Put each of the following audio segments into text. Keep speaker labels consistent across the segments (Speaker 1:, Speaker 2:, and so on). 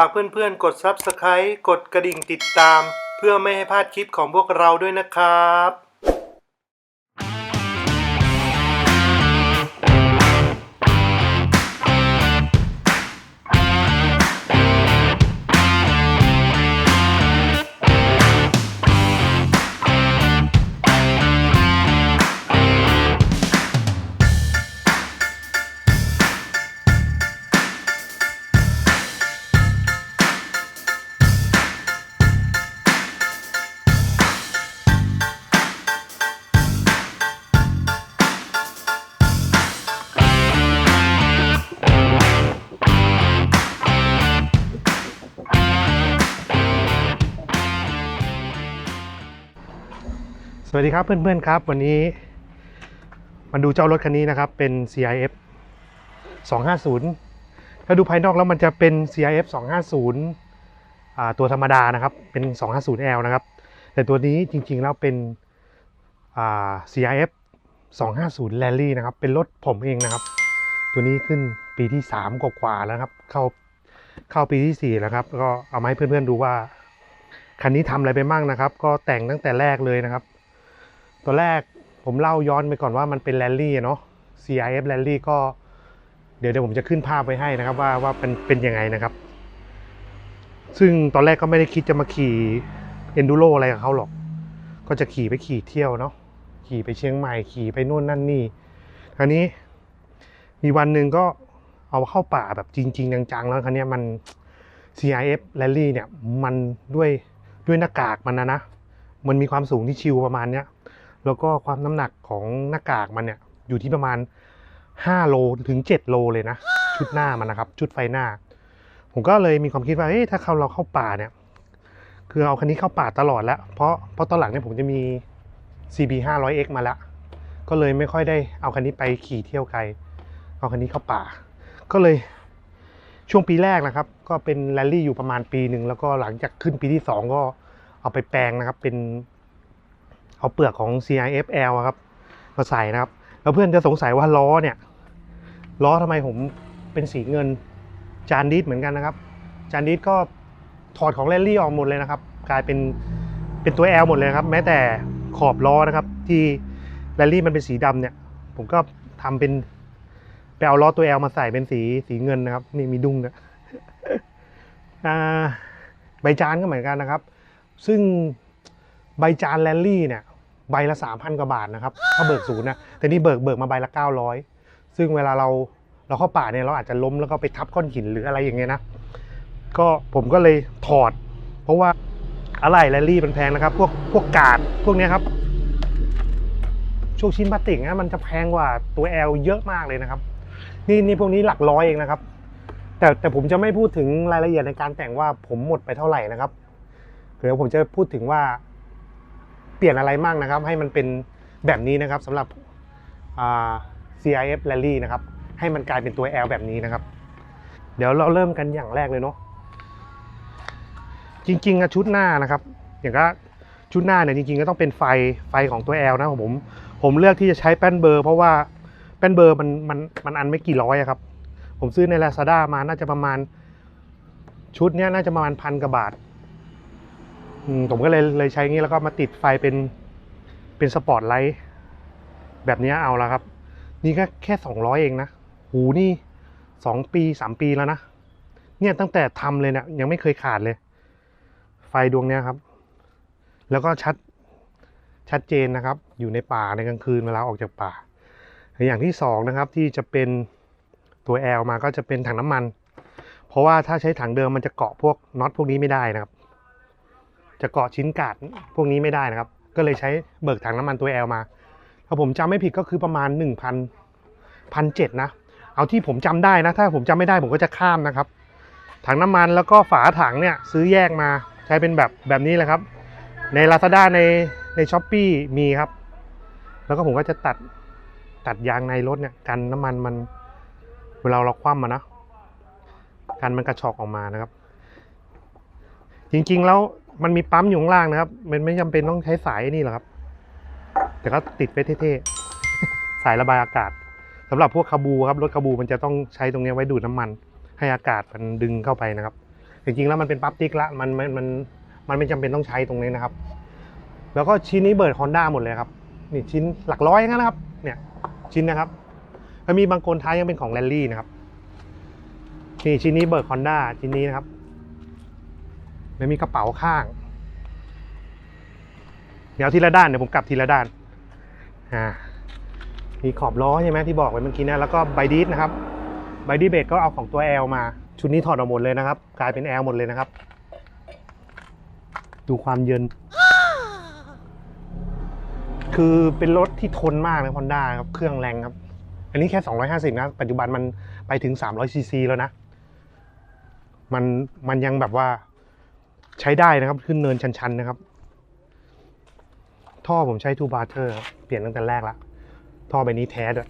Speaker 1: ฝากเพื่อนๆ กด Subscribe กดกระดิ่งติดตาม เพื่อไม่ให้พลาดคลิปของพวกเราด้วยนะครับ วัสดีครับเพื่อนๆครับ วันนี้มาดูเจ้ารถคันนี้นะครับ เป็น CIF 250 ถ้าดูภายนอกแล้วมันจะเป็น CIF 250 ตัวธรรมดานะครับ เป็น 250L นะครับ แต่ตัวนี้จริงๆแล้วเป็น CIF 250 Rally นะครับ เป็นรถผมเองนะครับ ตัวนี้ขึ้นปีที่ 3 กว่าๆแล้วครับ เข้าเข้าปีที่ 4 แล้วครับ ก็เอามาให้เพื่อนๆดูว่าคันนี้ทำอะไรไปบ้างนะครับ ก็แต่งตั้งแต่แรกเลยนะครับ ตัวแรกผมเล่าย้อนไปก่อนว่ามันเป็นแรลลี่เนาะ CIF แรลลี่ก็เดี๋ยวเดี๋ยวผมจะขึ้นภาพไว้ให้นะครับว่าว่าเป็นเป็นยังไงนะครับ ซึ่งตอนแรกก็ไม่ได้คิดจะมาขี่ Enduro อะไรกับเขาหรอก ก็จะขี่ไปขี่เที่ยวเนาะขี่ไปเชียงใหม่ขี่ไปนู่นนั่นนี่คราวนี้มีวันหนึ่งก็เอาเข้าป่าแบบจริง ๆ จังๆ แล้วคันนี้มัน CIF Rally เนี่ยมันด้วยด้วยหน้ากากมันนะนะ มันมีความสูงที่ชิวประมาณเนี้ย แล้วก็ความน้ำหนักของหน้ากากมันเนี่ยอยู่ที่ประมาณ 5 โลถึง 7 โลเลยนะ ชุดหน้ามันนะครับ ชุดไฟหน้า ผมก็เลยมีความคิดว่าเอ๊ะถ้าเขาเราเข้าป่าเนี่ย คือเอาคันนี้เข้าป่าตลอดแล้ว เพราะเพราะตอนหลังเนี่ยผมจะมี CB 500X มาแล้วก็เลยไม่ค่อยได้เอาคันนี้ไปขี่เที่ยวไกล เอาคันนี้เข้าป่า ก็เลยช่วงปีแรกนะครับ ก็เป็นแรลลี่อยู่ประมาณปีหนึ่งแล้วก็หลังจากขึ้นปีที่ 2 ก็เอาไปแปลงนะครับ เป็น เอาเปลือกของ CIFL อะครับมาใส่นะครับ แล้วเพื่อนจะสงสัยว่าล้อเนี่ยล้อทำไมผมเป็นสีเงินจานดิสเหมือนกันนะครับ จานดิสก็ถอดของแรลลี่ออกหมดเลยนะครับ กลายเป็นเป็นตัว L หมดเลยครับ แม้แต่ขอบล้อนะครับที่แรลลี่มันเป็นสีดำเนี่ย ผมก็ทำเป็นไปเอาล้อตัว L มาใส่เป็นสีสีเงินนะครับ นี่มีดุ้งนะอ่าใบจานก็เหมือนกันนะครับ ซึ่งใบจานแรลลี่เนี่ย ใบละสามพันกว่าบาทนะครับ ถ้าเบิกศูนย์นะ แต่นี่เบิกเบิกมาใบละเก้าร้อยซึ่งเวลาเราเราเข้าป่าเนี่ยเราอาจจะล้มแล้วก็ไปทับก้อนหินหรืออะไรอย่างเงี้ยนะ ก็ผมก็เลยถอด เพราะว่าอะไรแรลลี่มันแพงนะครับ พวกพวกกาดพวกเนี้ยครับช่วงชิ้นพลาสติกนะมันจะแพงกว่าตัว L เยอะมากเลยนะครับ นี่นี่พวกนี้หลักร้อยเองนะครับ แต่แต่ผมจะไม่พูดถึงรายละเอียดในการแต่งว่าผมหมดไปเท่าไหร่นะครับเดี๋ยวผมจะพูดถึงว่า เปลี่ยนอะไรมั่งนะครับ ให้มันเป็นแบบนี้นะครับสำหรับ CIF Rally นะครับ ให้มันกลายเป็นตัว L แบบนี้นะครับ เดี๋ยวเราเริ่มกันอย่างแรกเลยเนาะจริงๆอะชุดหน้านะครับ อย่างก็ชุดหน้าเนี่ยจริงๆ ก็ต้องเป็นไฟไฟของตัว L นะผมผมเลือกที่จะใช้แป้นเบอร์ เพราะว่าแป้นเบอร์มันมันมันอันไม่กี่ร้อยอะครับ ผมซื้อใน Lazada มาน่าจะประมาณชุดเนี้ยน่าจะประมาณพันกว่าบาท ผมก็เลยเลยใช้งี้แล้วก็มาติดไฟเป็นเป็นสปอร์ตไลท์แบบนี้เอาละครับ นี่ก็แค่สองร้อยเองนะ หูนี่สองปีสามปีแล้วนะ เนี่ยตั้งแต่ทำเลยเนี่ยยังไม่เคยขาดเลย ไฟดวงเนี้ยครับ แล้วก็ชัดชัดเจนนะครับ อยู่ในป่าในกลางคืนเวลาออกจากป่า อย่างที่สองนะครับที่จะเป็นตัว L มาก็จะเป็นถังน้ำมัน เพราะว่าถ้าใช้ถังเดิมมันจะเกาะพวกน็อตพวกนี้ไม่ได้นะครับ จะเกาะชิ้นกาดพวกนี้ไม่ได้นะครับ ก็เลยใช้เบิกถังน้ำมันตัว L มาถ้าผมจำไม่ผิดก็คือประมาณ 1 0 0 0 พันเจ็ดนะ เอาที่ผมจำได้นะ ถ้าผมจำไม่ได้ผมก็จะข้ามนะครับ ถังน้ำมันแล้วก็ฝาถังเนี่ยซื้อแยกมาใช้เป็นแบบแบบนี้เลยครับ ใน Lazada ในใน s h อ p e e มีครับ แล้วก็ผมก็จะตัดตัดยางในรถเนี่ยกันน้ำมันมันเวลาเราคว่ำมานะกันมันกระชอกออกมานะครับ จริงๆแล้ว มันมีปั๊มอยู่ข้างล่างนะครับ มันไม่จำเป็นต้องใช้สายนี่หรอกครับ แต่ก็ติดไปเท่ๆ สายระบายอากาศสำหรับพวกคาบูครับ รถคาบูมันจะต้องใช้ตรงนี้ไว้ดูดน้ำมัน ให้อากาศมันดึงเข้าไปนะครับ จริงๆแล้วมันเป็นปั๊บติ๊กละ มันมันมันมันไม่จำเป็นต้องใช้ตรงนี้นะครับ แล้วก็ชิ้นนี้เบิร์ดฮอนด้าหมดเลยครับ นี่ชิ้นหลักร้อยงั้นนะครับ เนี่ยชิ้นนะครับแล้วมีบางคนท้ายยังเป็นของแรลลี่นะครับ นี่ชิ้นนี้เบิร์ดฮอนด้าชิ้นนี้นะครับ แล้วมีกระเป๋าข้าง เดี๋ยวทีละด้านเดี๋ยวผมกลับทีละด้าน อ่า มีขอบล้อใช่ไหมที่บอกไว้เมื่อกี้นะแล้วก็ไบดีดนะครับไบดีเบรกก็เอาของตัว L มา ชุดนี้ถอดออกหมดเลยนะครับ กลายเป็น L หมดเลยนะครับ ดูความเยินคือเป็นรถที่ทนมากเลยฮอนด้าครับ เครื่องแรงครับ อันนี้แค่ 250 นะ ปัจจุบันมันไปถึง300ซีซีแล้วนะ มันมันยังแบบว่า ใช้ได้นะครับ ขึ้นเนินชันๆนะครับ ท่อผมใช้ทูบาร์เทอร์ครับ เปลี่ยนตั้งแต่แรกละท่อใบนี้แท้ด้วย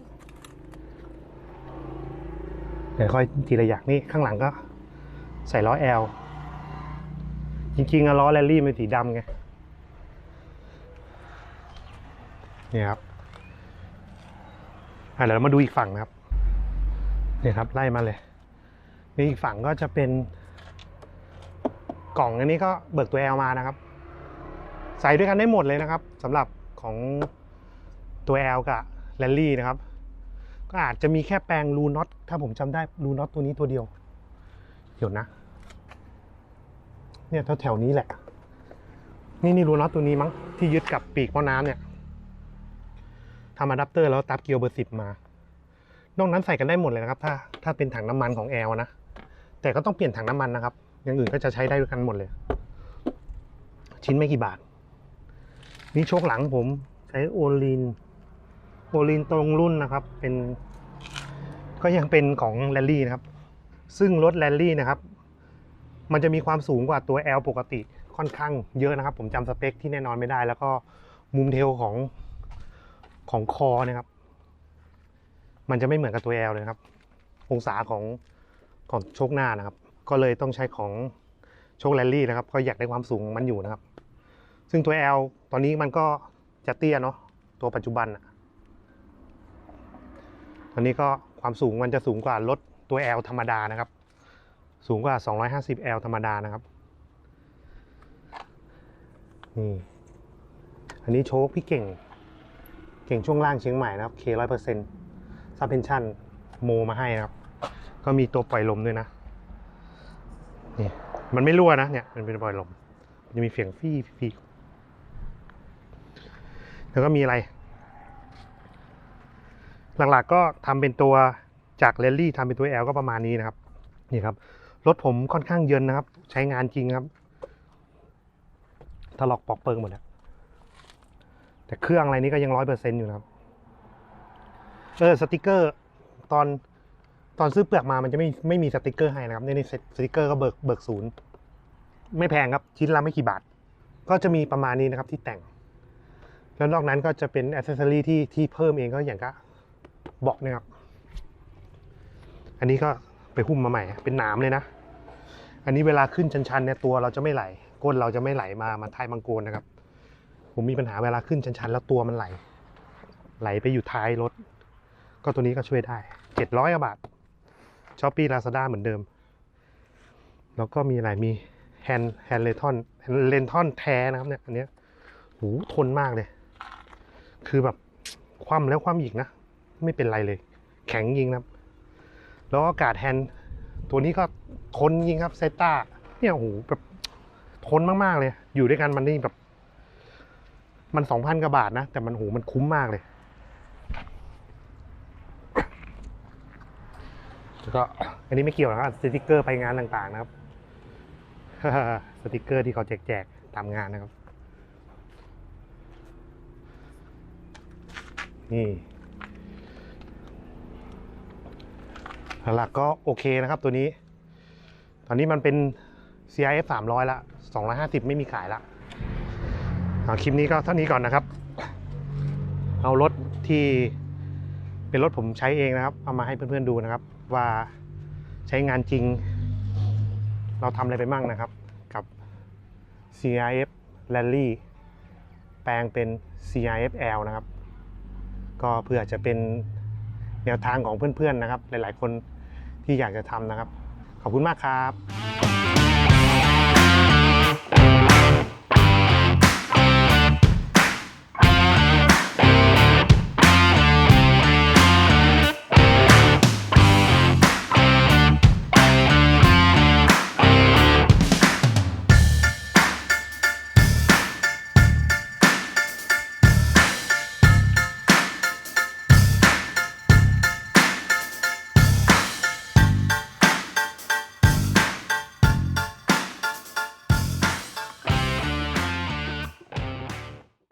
Speaker 1: เดี๋ยวค่อยทีละอย่างนี่ข้างหลังก็ ใส่ล้อ L จริงๆอะล้อแรลลี่มันสีดำไงนี่ครับอะเดี๋ยวเรามาดูอีกฝั่งนะครับเนี่ยครับไล่มาเลยนี่อีกฝั่งก็จะเป็น กล่องอันนี้ก็เบิกตัว L มานะครับ ใส่ด้วยกันได้หมดเลยนะครับสำหรับของตัว L กับแรลลี่นะครับ ก็อาจจะมีแค่แปลงรูน็อตถ้าผมจำได้รูน็อตตัวนี้ตัวเดียวเดี๋ยวนะ เนี่ยแถวๆนี้แหละ นี่นี่รูน็อตตัวนี้มั้งที่ยึดกับปีกหม้อน้ำเนี่ยทำอะแดปเตอร์แล้วตับเกียวเบอร์สิบมานอกนั้นใส่กันได้หมดเลยนะครับ ถ้าถ้าเป็นถังน้ำมันของ L นะ แต่ก็ต้องเปลี่ยนถังน้ำมันนะครับ อย่างอื่นก็จะใช้ได้ด้วยกันหมดเลย ชิ้นไม่กี่บาท นี่โชคหลังผมใช้โอลินโอลินตรงรุ่นนะครับ เป็น ก็ยังเป็นของแรลลี่นะครับ ซึ่งรถแรลลี่นะครับ มันจะมีความสูงกว่าตัว L ปกติค่อนข้างเยอะนะครับ ผมจำสเปคที่แน่นอนไม่ได้ แล้วก็มุมเทลของของคอนะครับ มันจะไม่เหมือนกับตัว L เลยครับ องศาของของโชคหน้านะครับ ก็เลยต้องใช้ของโชคแรลลี่นะครับก็อยากได้ความสูงมันอยู่นะครับ ซึ่งตัว L ตอนนี้มันก็จะเตี้ยเนาะตัวปัจจุบันอะตอนนี้ก็ความสูงมันจะสูงกว่ารถตัว L ธรรมดานะครับ สูงกว่า 250L ธรรมดานะครับนี่อันนี้โชคพี่เก่ง เก่งช่วงล่างเชียงใหม่นะครับ K ร้อยเปอร์เซ็นต์ซับเพนชั่นโมมาให้นะครับ ก็มีตัวปล่อยลมด้วยนะ นี่มันไม่รั่วนะเนี่ยมันเป็นปล่อยลมมันจะมีเสียงฟี่ฟี่แล้วก็มีอะไร หลักๆก็ทำเป็นตัวจากเรลลี่ทำเป็นตัว L ก็ประมาณนี้นะครับนี่ครับรถผมค่อนข้างเยินนะครับ ใช้งานจริงครับถลอกปอกเปิงหมดแล้วแต่เครื่องอะไรนี้ก็ยังร้อยเปอร์เซ็นต์อยู่นะครับเออสติกเกอร์ ตอน ตอนซื้อเปลือกมามันจะไม่ไม่มีสติกเกอร์ให้นะครับในในสติกเกอร์ก็เบิกเบิกศูนย์ไม่แพงครับชิ้นละไม่กี่บาท ก็จะมีประมาณนี้นะครับที่แต่ง แล้วนอกนั้นก็จะเป็นอ c เซสซอรีที่ที่เพิ่มเองก็อย่างก็บอกนะครับ อันนี้ก็ไปหุ้มมาใหม่ เป็นหนามเลยนะ อันนี้เวลาขึ้นชันๆเนี่ยตัวเราจะไม่ไหล ก้นเราจะไม่ไหลมามาท้ายมังโกรนะครับ ผมมีปัญหาเวลาขึ้นชันๆ แล้วตัวมันไหล ไหลไปอยู่ท้ายรถ ก็ตัวนี้ก็ช่วยได้เจ็ดร้อยกว่าบาท ช้อปปี้ลาซาด้าเหมือนเดิม แล้วก็มีอะไรมีแฮนด์แฮนด์เลทอนแฮนเลนทอนแท้นะครับเนี่ยอันเนี้ยหูทนมากเลย คือแบบคว่ำแล้วคว่ำอีกนะ ไม่เป็นไรเลย แข็งจริงนะครับ แล้วอากาศแฮนด์ตัวนี้ก็ทนจริงครับเซต้าเนี่ยโอ้โหแบบทนมาก ๆ เลย อยู่ด้วยกันมันนี่แบบ มันสองพันกว่าบาทนะ แต่มันโหมันคุ้มมากเลย แล้วก็อันนี้ไม่เกี่ยวนะครับสติกเกอร์ไปงานต่างๆนะครับสติกเกอร์ที่เขาแจกๆตามงานนะครับ นี่หลักก็โอเคนะครับตัวนี้ ตอนนี้มันเป็น CIF 300 ละ 250 ไม่มีขายละคลิปนี้ก็เท่านี้ก่อนนะครับ เอารถที่เป็นรถผมใช้เองนะครับ เอามาให้เพื่อนๆดูนะครับ ว่าใช้งานจริง เราทำอะไรไปมั่งนะครับกับ CRF Rally แปลงเป็น CRFL นะครับ ก็เพื่อจะเป็นแนวทางของเพื่อนๆนะครับ หลายๆคนที่อยากจะทำนะครับ ขอบคุณมากครับ